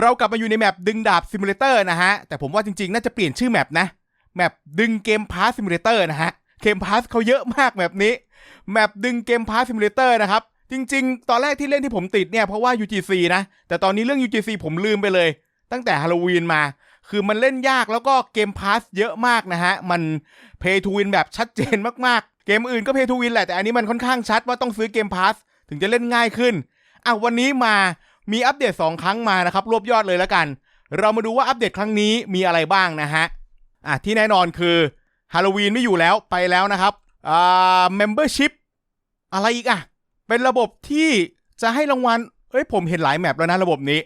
เรากลับมาอยู่ในแมปดึงดาบซิมูเลเตอร์นะฮะ แต่ผมว่าจริงๆ น่าจะเปลี่ยนชื่อแมปนะ แมปดึงเกมพาสซิมูเลเตอร์นะฮะ เกมพาสเขาเยอะมากแบบนี้ แมปดึงเกมพาสซิมูเลเตอร์นะครับ จริงๆ ตอนแรกที่เล่นที่ผมติดเนี่ยเพราะว่า UGC นะ แต่ตอนนี้เรื่อง UGC ผมลืมไปเลย ตั้งแต่ฮาโลวีนมา คือมันเล่นยากแล้วก็เกมพาสเยอะมากนะฮะ มันเพย์ทูวินแบบชัดเจนมากๆ เกมอื่นก็เพย์ทูวินแหละ แต่อันนี้มันค่อนข้างชัดว่าต้องซื้อเกมพาสถึงจะเล่นง่ายขึ้นอะวันนี้มา มีอัปเดต 2 ครั้งมานะครับ รวบยอดเลยแล้วกัน เรามาดูว่าอัปเดตครั้งนี้มีอะไรบ้างนะฮะอะที่แน่นอนคือฮาโลวีนไม่อยู่แล้วไปแล้วนะครับอ่า membership อะไรอีกอะ เป็นระบบที่จะให้รางวัลเอ้ยผมเห็นหลายแมปแล้วนะระบบนี้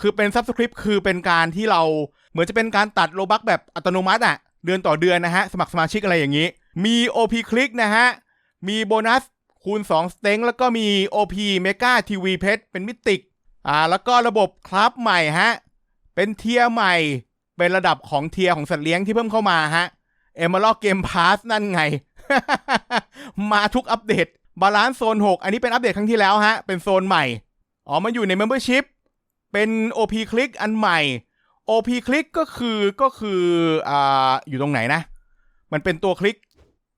คือเป็น subscript คือเป็นการที่เราเหมือนจะเป็นการตัดโลบักแบบอัตโนมัติอะเดือนต่อเดือนนะฮะ สมัครสมาชิกอะไรอย่างนี้ มี OP คลิกนะฮะ มีโบนัสคูณ 2 สเต็งแล้วก็มี OP Mega TV Pet เป็นมิติก อ่าแล้วก็ระบบคลับใหม่ฮะ เป็นเทียร์ใหม่ เป็นระดับของเทียร์ของสัตว์เลี้ยงที่เพิ่มเข้ามาฮะเอม r ล d เกมพาสนั่นไง มาทุกอัปเดตบาลานซ์โซน 6 อันนี้เป็นอัปเดตครั้งที่แล้วฮะ เป็นโซนใหม่ อ๋อ มันอยู่ใน Membership เป็น OP คลิกอันใหม่ OP คลิกก็คือก็คืออ่าอยู่ตรงไหนนะ มันเป็นตัวคลิก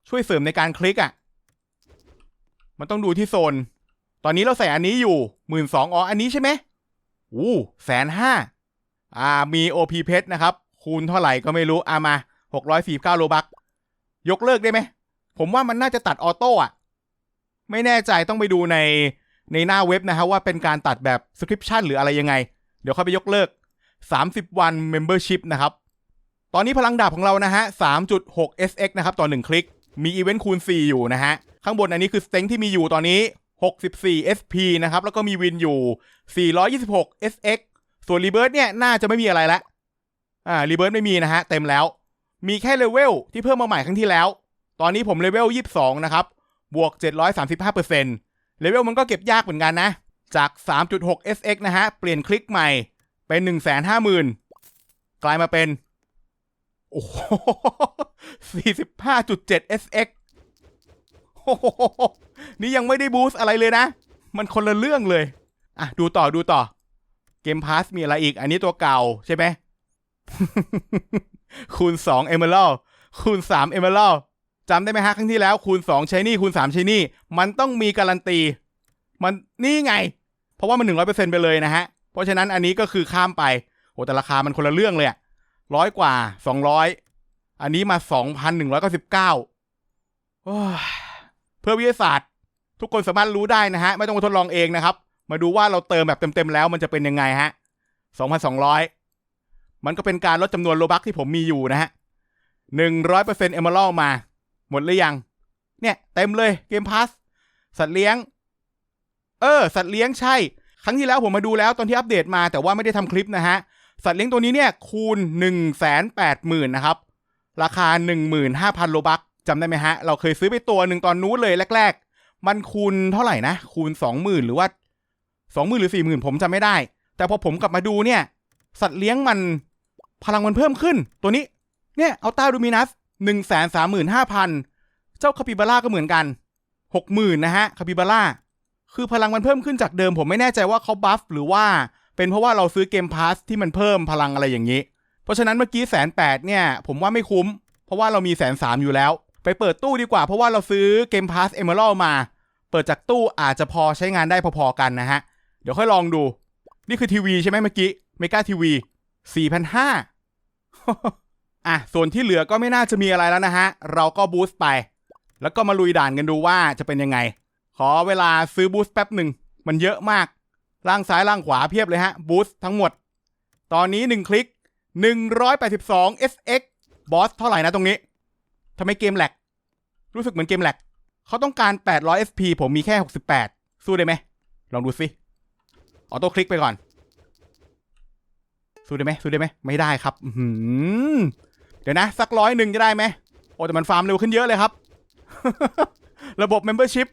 ช่วยเสริมในการคลิกอะ่ะ มันต้องดูที่โซน ตอนนี้เราใส่อันนี้อยู่หมื่นสองอ๋ออันนี้ใช่ไหมอู้แสนห้าอ่ามี OP เพชรนะครับ คูณเท่าไหร่ก็ไม่รู้อ่ามาหกร้อยสี่เก้าโลบักยกเลิกได้ไหม ผมว่ามันน่าจะตัดออโต้อะไม่แน่ใจต้องไปดูในในหน้าเว็บนะฮะว่าเป็นการตัดแบบ subscription หรืออะไรยังไง เดี๋ยวค่อยไปยกเลิก 30 วัน membership นะครับ ตอนนี้พลังดาบของเรานะฮะ 3.6 SX นะครับ ต่อ 1 คลิก มีอีเวนต์คูณ 4 อยู่นะฮะ ข้างบนอันนี้คือสเต็งที่มีอยู่ตอนนี้ 64 SP นะครับ แล้วก็มีวินอยู่ 426 SX ส่วนรีเบิร์เนี่ย น่าจะไม่มีอะไรละอ่ารีเบิร์ไม่มีนะฮะ เต็มแล้ว มีแค่เลเวลที่เพิ่มมาใหม่ครั้งที่แล้ว ตอนนี้ผมเลเวล 22 นะครับ บวก 735%เลเวลมันก็เก็บยากเหมือนกันนะ จาก 3.6 SX นะฮะ เปลี่ยนคลิกใหม่เป็น 150,000 กลายมาเป็น โอ้โห45.7 SX โอ้โห นี่ยังไม่ได้บูสอะไรเลยนะ มันคนละเรื่องเลย อะ ดูต่อดูต่อ เกมพาสมีอะไรอีก อันนี้ตัวเก่าใช่ไหม คูณ2 Emerald คูณ3 Emerald จำได้ไหมฮะครั้งที่แล้ว คูณ2ใช้นี่คูณ3ใช้นี่ มันต้องมีการันตี มันนี่ไง เพราะว่ามัน 100%ไปเลยนะฮะ เพราะฉะนั้นอันนี้ก็คือข้ามไปโอ้แต่ราคามันคนละเรื่องเลยอะร้อยกว่า200อันนี้มา2,199โอ้ยเพื่อวิทยาศาสตร์ ทุกคนสามารถรู้ได้นะฮะ ไม่ต้องมาทดลองเองนะครับ มาดูว่าเราเติมแบบเต็มๆแล้วมันจะเป็นยังไงฮะ 2,200 มันก็เป็นการลดจำนวนโลบักที่ผมมีอยู่นะฮะ 100%เอเม r ลมา หมดหรือยัง เนี่ย เต็มเลยเกมพาสสัตว์เลี้ยง เออ สัตว์เลี้ยงใช่ ครั้งที่แล้วผมมาดูแล้วตอนที่อัปเดตมาแต่ว่าไม่ได้ทำคลิปนะฮะ สัตว์เลี้ยงตัวนี้เนี่ยคูณ 1 8 0 0 0 0นะครับ ราคา 15,000โลบักจำได้ไหมฮะ เราเคยซื้อไปตัวหนึ่งตอนนู้นเลยแรกๆ มันคูณเท่าไหร่นะ คูณ20,000หรือว่า20,000หรือ40,000ผมจำไม่ได้ แต่พอผมกลับมาดูเนี่ย สัตว์เลี้ยงมันพลังมันเพิ่มขึ้น ตัวนี้เนี่ยเอาต้าดูมินัสหนึ่งแสนสามหมื่นห้าพันเจ้าคาปิบาร่าก็เหมือนกันหกหมื่นนะฮะคาปิบาร่าคือพลังมันเพิ่มขึ้นจากเดิม ผมไม่แน่ใจว่าเขาบัฟหรือว่าเป็นเพราะว่าเราซื้อเกมพาสที่มันเพิ่มพลังอะไรอย่างนี้ เพราะฉะนั้นเมื่อกี้แสนแปดเนี่ย ผมว่าไม่คุ้ม เพราะว่าเรามีแสนสามอยู่แล้ว ไปเปิดตู้ดีกว่าเพราะว่าเราซื้อเกมพาสเอเมอรัลมา เปิดจากตู้อาจจะพอใช้งานได้พอๆกันนะฮะ เดี๋ยวค่อยลองดู นี่คือทีวีใช่ไหมเมื่อกี้เมกาทีวีสี่พันห้าอะ ส่วนที่เหลือก็ไม่น่าจะมีอะไรแล้วนะฮะ เราก็บูสต์ไป แล้วก็มาลุยด่านกันดูว่าจะเป็นยังไง ขอเวลาซื้อบูสต์แป๊บหนึ่ง มันเยอะมาก ล่างซ้ายล่างขวาเพียบเลยฮะ บูสต์ทั้งหมด ตอนนี้ 1 คลิก 182 SX บอสเท่าไหร่นะตรงนี้ทำไมเกมแหลก รู้สึกเหมือนเกมแหลกเขาต้องการ 800 SP ผมมีแค่ 68 สู้ได้ไหม ลองดูสิออโต้คลิกไปก่อน สู้ได้ไหมสู้ได้ไหม ไม่ได้ครับหือเดี๋ยวนะ สักร้อยหนึ่งจะได้ไหม โอ้แต่มันฟาร์มเร็วขึ้นเยอะเลยครับ ระบบ Membership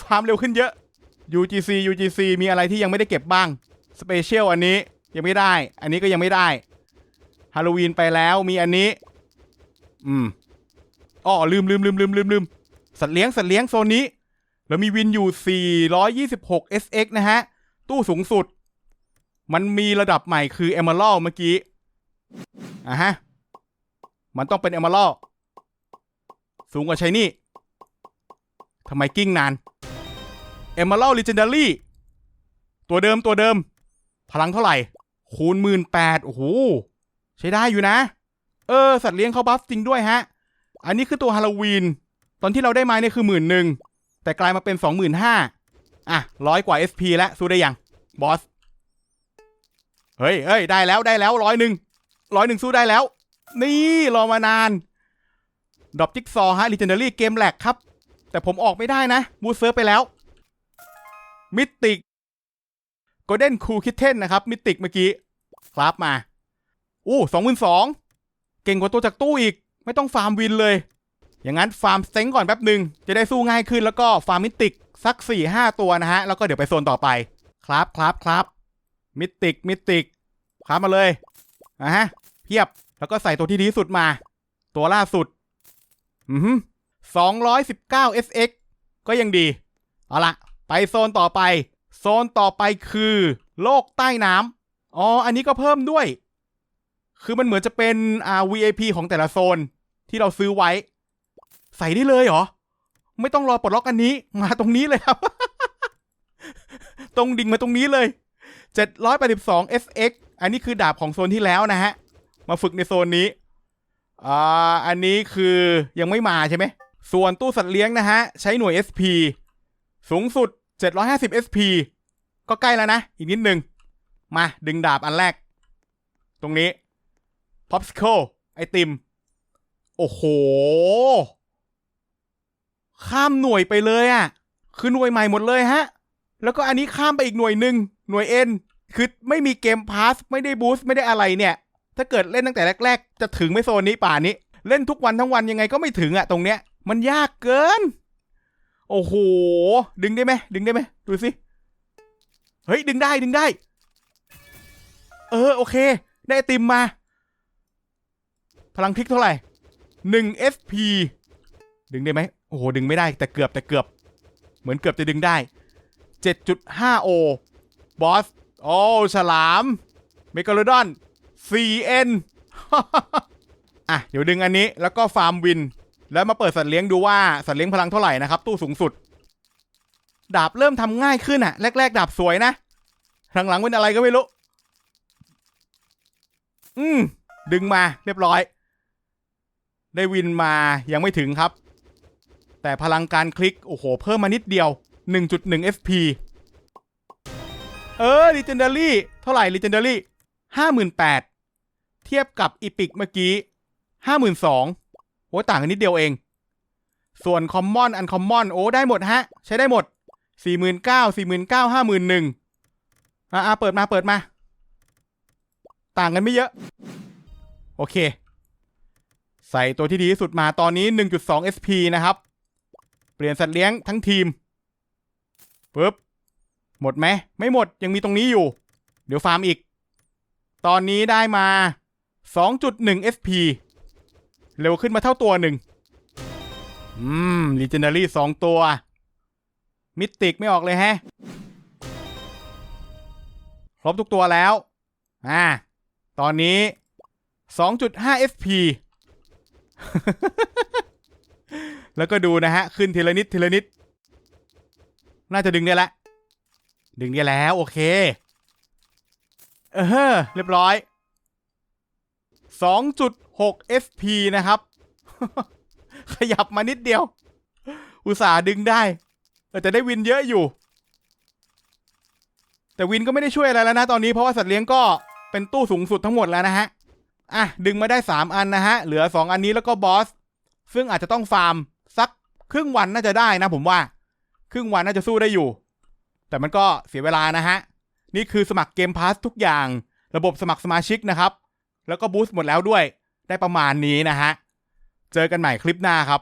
ฟาร์มเร็วขึ้นเยอะ UGC UGC มีอะไรที่ยังไม่ได้เก็บบ้าง Special อันนี้ยังไม่ได้ อันนี้ก็ยังไม่ได้ ฮาโลวีนไปแล้วมีอันนี้ อืม อ๋อลืมลืมลืมลืมลืมลืมสัตว์เลี้ยงสัตว์เลี้ยงโซนนี้ แล้วมีวินอยู่ 426 SX นะฮะ ตู้สูงสุด มันมีระดับใหม่คือ Emerald เมื่อกี้อะฮะ มันต้องเป็น Emerald สูงกว่าชายนี่ทำไมกิ้งนาน Emerald Legendary ตัวเดิมตัวเดิม พลังเท่าไหร่ คูณหมื่นแปดโอ้โห ใช้ได้อยู่นะ เออ สัตว์เลี้ยงเขาบัฟจริงด้วยฮะ อันนี้คือตัวฮาโลวีน ตอนที่เราได้มาเนี่ยคือหมื่นหนึ่ง แต่กลายมาเป็นสองหมื่นห้าอะร้อยกว่า SP แล้วสู้ได้ยังบอส เฮ้ยเฮ้ยได้แล้วได้แล้วร้อยหนึ่งร้อยหนึ่งสู้ได้แล้ว นี่รอมานาน ดรอปจิ๊กซอฮะลีเจนเดอรี่เกมแหลกครับ แต่ผมออกไม่ได้นะ บูเซิร์ฟไปแล้ว มิติกโกลเด้นคูคิทเทนนะครับ มิติกเมื่อกี้ ครับมา อู้สองหมื่นสอง เก่งกว่าตัวจากตู้อีก ไม่ต้องฟาร์มวินเลย อย่างนั้นฟาร์มเซ็งก่อนแป๊บหนึ่งจะได้สู้ง่ายขึ้นแล้วก็ฟาร์มมิติกสัก4ี่ห้าตัวนะฮะ แล้วก็เดี๋ยวไปโซนต่อไป ครับครับครับมิติกมิติกครับมาเลยอะฮะเพียบแล้วก็ใส่ตัวที่ดีสุดมา ตัวล่าสุด อือสองร้อยสิบเก้า SX ก็ยังดี เอาละไปโซนต่อไป โซนต่อไปคือ โลกใต้น้ำอ๋อ อันนี้ก็เพิ่มด้วย คือมันเหมือนจะเป็นอ่า VIP ของแต่ละโซน ที่เราซื้อไว้ ใส่ได้เลยเหรอ ไม่ต้องรอปลดล็อกอันนี้ มาตรงนี้เลยครับ ตรงดิ่งมาตรงนี้เลย 782 SX อันนี้คือดาบของโซนที่แล้วนะฮะ มาฝึกในโซนนี้ อ่า อันนี้คือยังไม่มาใช่ไหม ส่วนตู้สัตว์เลี้ยงนะฮะ ใช้หน่วย SP สูงสุด 750 SP ก็ใกล้แล้วนะ อีกนิดนึง มาดึงดาบอันแรก ตรงนี้ Popsicle ไอติม โอ้โห ข้ามหน่วยไปเลยอะ่ะ คือหน่วยใหม่หมดเลยฮะ แล้วก็อันนี้ข้ามไปอีกหน่วยหนึ่งหน่วย N คือไม่มีเกมพาสไม่ได้บูสต์ไม่ได้อะไรเนี่ย ถ้าเกิดเล่นตั้งแต่แรก ๆ จะถึงไม่โซนนี้ป่านนี้ เล่นทุกวันทั้งวันยังไงก็ไม่ถึงอะตรงเนี้ย มันยากเกิน โอ้โห ดึงได้ไหมดึงได้ไหมดูสิเฮ้ยดึงได้ดึงได้ เออโอเค ได้ติมมา พลังคลิกเท่าไหร่ หนึ่ง SP ดึงได้ไหมโอ้โห ดึงไม่ได้แต่เกือบแต่เกือบ เหมือนเกือบจะดึงได้ 7.5 O บอส โอ้ฉลาม เมกาโลดอน 4N อะ เดี๋ยวดึงอันนี้แล้วก็ฟาร์มวิน แล้วมาเปิดสัตว์เลี้ยงดูว่าสัตว์เลี้ยงพลังเท่าไหร่นะครับ ตู้สูงสุด ดาบเริ่มทำง่ายขึ้นอะแรก ๆ ดาบสวยนะหลังๆเป็นอะไรก็ไม่รู้ อืม ดึงมาเรียบร้อย ได้วินมายังไม่ถึงครับ แต่พลังการคลิก โอ้โห เพิ่มมานิดเดียว 1.1 FP เออ Legendary เท่าไหร่ Legendary 58,000 เทียบกับอีพิกเมื่อกี้ 52,000โอ้ต่างกันนิดเดียวเอง ส่วน Common Uncommon โอ้ได้หมดฮะ ใช้ได้หมด 49,000 49,000 51,000อ่าเปิดมาเปิดมา ต่างกันไม่เยอะ โอเค ใส่ตัวที่ดีที่สุดมาตอนนี้ 1.2 SP นะครับ เปลี่ยนสัตว์เลี้ยงทั้งทีมปึ๊บหมดไหมไม่หมดยังมีตรงนี้อยู่ เดี๋ยวฟาร์มอีก ตอนนี้ได้มา 2.1 SP เร็วขึ้นมาเท่าตัวหนึ่งอืม Legendary สองตัว มิติกไม่ออกเลยแฮะ ครบทุกตัวแล้ว อ่า ตอนนี้ 2.5 SP แล้วก็ดูนะฮะ ขึ้นทีละนิดทีละนิด น่าจะดึงได้ล้วดึงได้แล้ว โอเค เออเรียบร้อย 2.6 FP นะครับ ขยับมานิดเดียว อุตส่าห์ดึงได้เออแต่ได้วินเยอะอยู่ แต่วินก็ไม่ได้ช่วยอะไรแล้วนะตอนนี้เพราะว่าสัตว์เลี้ยงก็เป็นตู้สูงสุดทั้งหมดแล้วนะฮะ อะดึงมาได้ 3 อันนะฮะ เหลือ 2 อันนี้แล้วก็บอส ซึ่งอาจจะต้องฟาร์มสักครึ่งวันน่าจะได้นะผมว่า ครึ่งวันน่าจะสู้ได้อยู่ แต่มันก็เสียเวลานะฮะ นี่คือสมัครเกมพาสทุกอย่าง ระบบสมัครสมาชิกนะครับ แล้วก็บูสต์หมดแล้วด้วย ได้ประมาณนี้นะฮะ เจอกันใหม่คลิปหน้าครับ